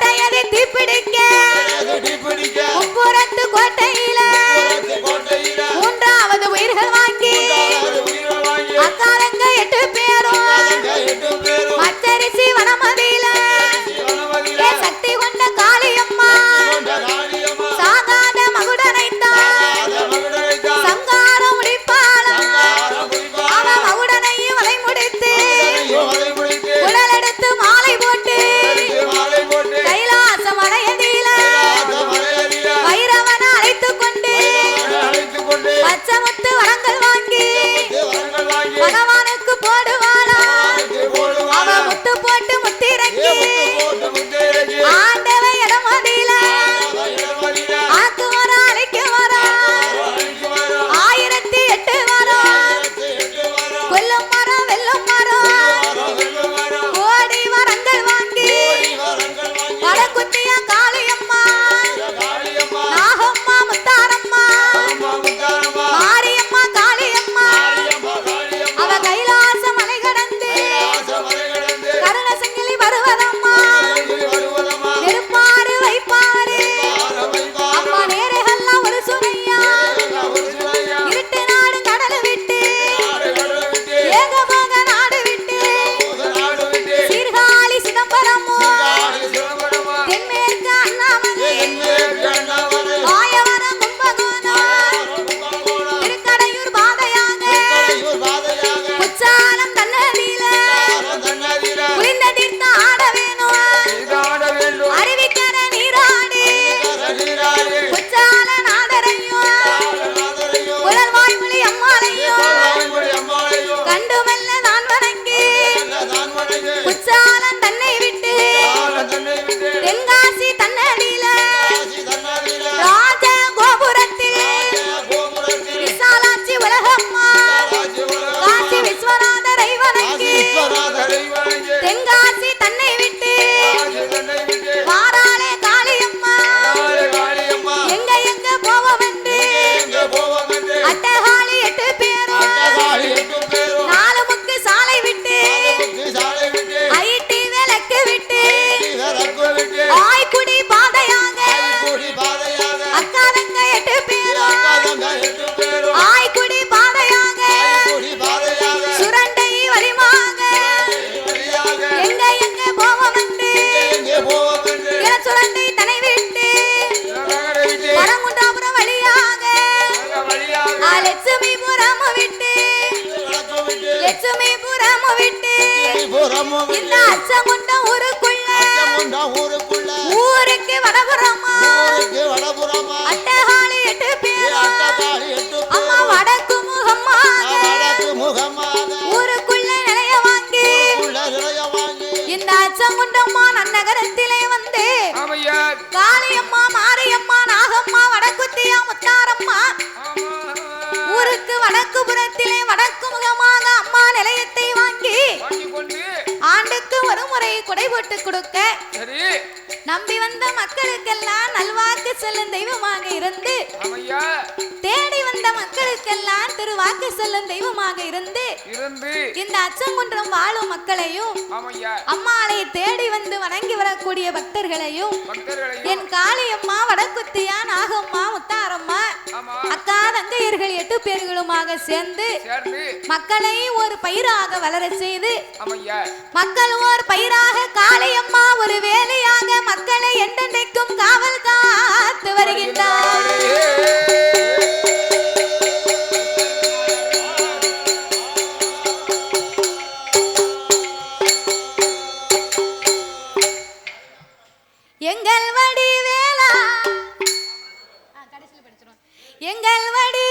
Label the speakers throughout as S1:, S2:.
S1: கோட்டையதை தீப்பிடிக்க கோட்டையில
S2: 点解？விட்டு
S1: இந்த அச்சமுன் தெய்வமாக இருந்து வாக்கு செல்லும் தெய்வமாக இருந்து இந்த அச்சங்குன்றம் வாழும் மக்களையும் அம்மா தேடி வந்து வணங்கி வரக்கூடிய பக்தர்களையும் என் காளியம்மா வடக்குத்தியா நாகம்மா முத்தாரம்மா அக்கா தங்கையர்கள் எட்டு பேர்களுமாக சேர்ந்து மக்களை ஒரு பயிராக வளர செய்து மக்கள் ஒரு பயிராக காளியம்மா ஒரு வேலையாக மக்களை என்றென்றைக்கும் காவல் காத்து வருகின்றார். எங்கள் வடிவேலா. எங்கள் வடி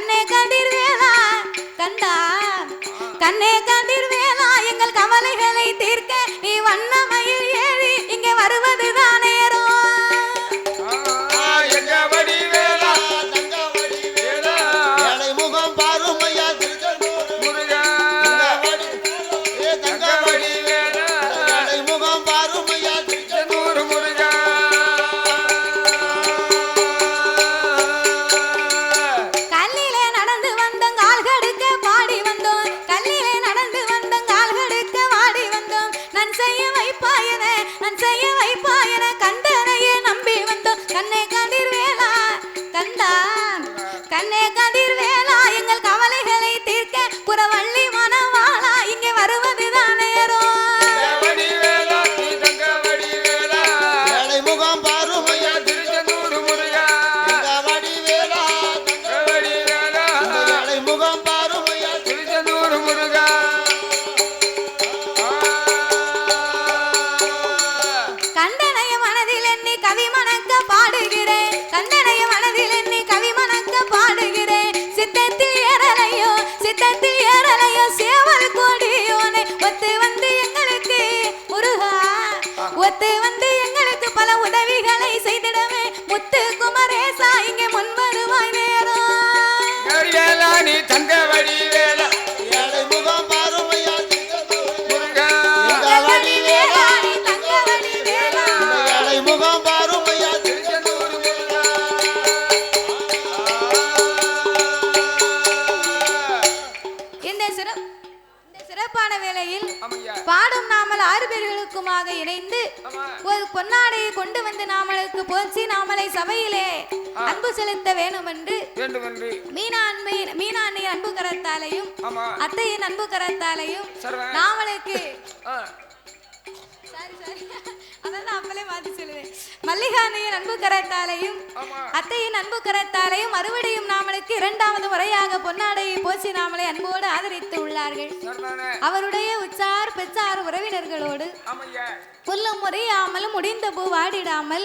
S1: கண்ணே கதிர்வேலா கந்தா. கண்ணே கதிர்வேலா எங்கள் கவலைகளை தீர்க்க நீ வண்ணம் கரத்தாலையும் அத்தையின் அன்பு கரத்தாலையும் நாமளுக்கு அதான் அன்பு கரத்தாலையும் அத்தையின் அன்பு கரத்தாலையும் அறுவடையும் நாமளுக்கு இரண்டாவது முறையாக பொன்னாடையை போச்சி நாமளை அன்போடு ஆதரித்து உள்ளார்கள். அவருடைய உச்சார் பெற்றார் உறவினர்களோடு முறையாமலும் முடிந்தபோ வாடிடாமல்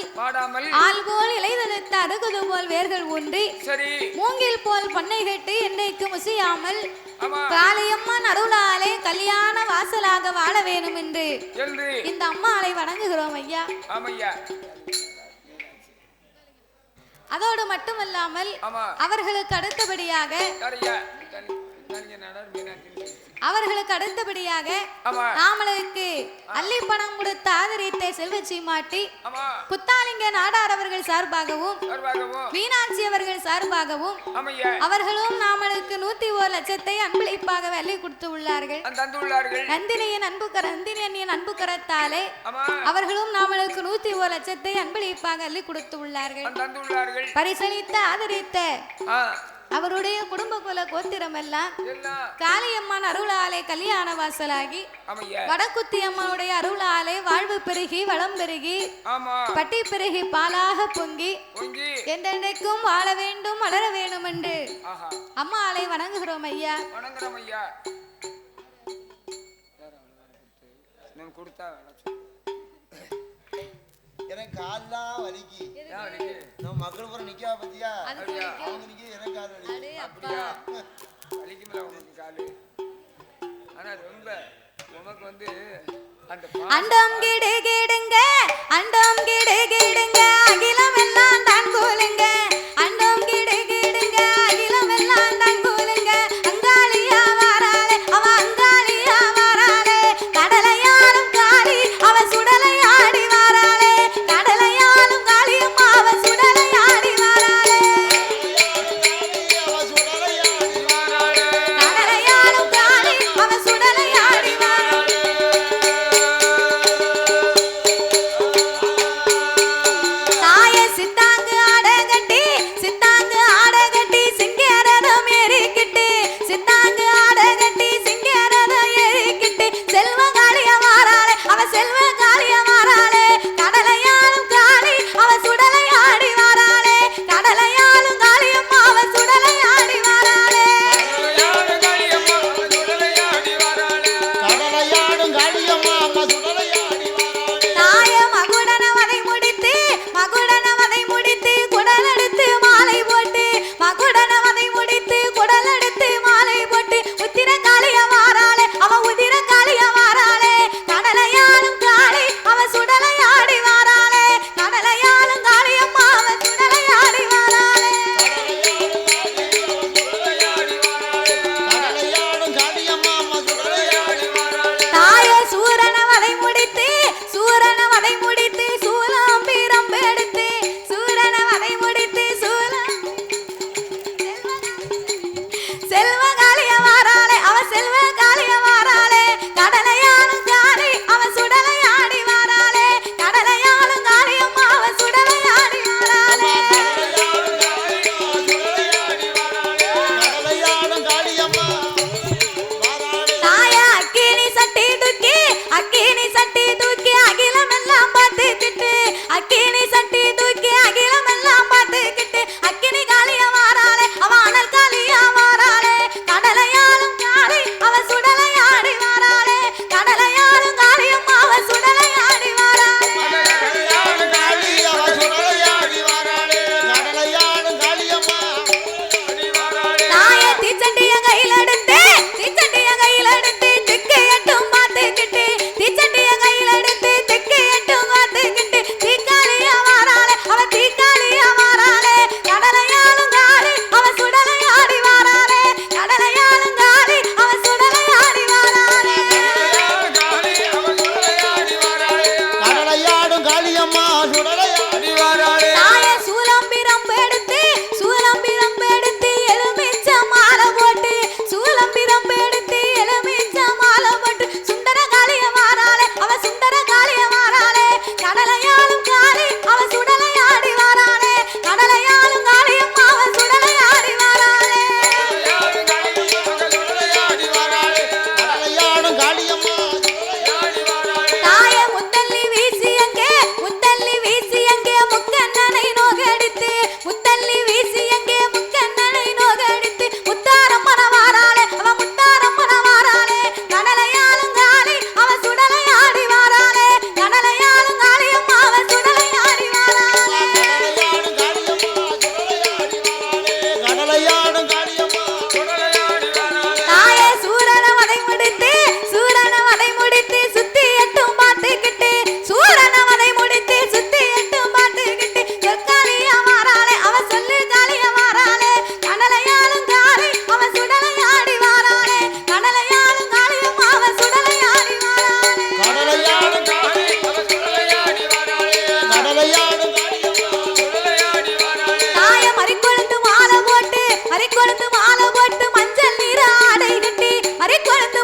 S1: ஆள் போல் இலைதெடுத்த அடகுது போல் வேர்கள் ஊன்றி
S3: சரி.
S1: மூங்கில் போல் பண்ணை கட்டி என்றைக்கு முசியாமல் காளியம்மா நடுவுலாலே கல்யாண வாசலாக வாழ வேணும் என்று. இந்த அம்மாளை வணங்குகிறோம் ஐயா. அதோடு மட்டுமல்லாமல் அவர்களுக்கு அடுத்தபடியாக அவர்களுக்கு அடுத்தபடியாக நாமளுக்கு அள்ளி பணம் கொடுத்த ஆதரித்த செல்வச்சி மாட்டி புத்தாலிங்க நாடார் அவர்கள் சார்பாகவும் மீனாட்சி அவர்கள் சார்பாகவும் அவர்களும் நாமளுக்கு நூத்தி ஒரு லட்சத்தை அன்பளிப்பாக அள்ளி கொடுத்து உள்ளார்கள். நந்தினியின் அன்பு நந்தினியின் அன்பு கரத்தாலே அவர்களும் நாமளுக்கு நூத்தி ஒரு லட்சத்தை அன்பளிப்பாக அள்ளி கொடுத்து உள்ளார்கள். பரிசளித்த ஆதரித்த அவருடைய குடும்ப குல கோத்திரம் எல்லாம் காளியம்மன் அருளாலே கல்யாண வாசலாகி வடக்குத்தி அம்மாவுடைய அருள் ஆலை வாழ்வு பெருகி வளம் பெருகி பட்டி பெருகி பாலாக பொங்கி என்றென்றைக்கும் வாழ வேண்டும் வளர வேண்டும் என்று ஆலை வணங்குகிறோம் ஐயா.
S3: கொடுத்தா
S2: எனக்கு வலிக்கு. நம்ம மக்கள் புறம் நிக்கா பத்தியா? அவங்க நிக்க எனக்கு
S3: அப்படியா? வலிக்குமில்ல உங்களுக்கு ஆனா ரொம்ப உனக்கு வந்து
S1: அண்டம் கிடு கிடுங்க அண்டம் கிடு கிடுங்க அகிலம் என்ன தான் கூலுங்க. குழந்து மாலை போட்டு மஞ்சள் நீர் ஆடை கட்டி அரை குழந்து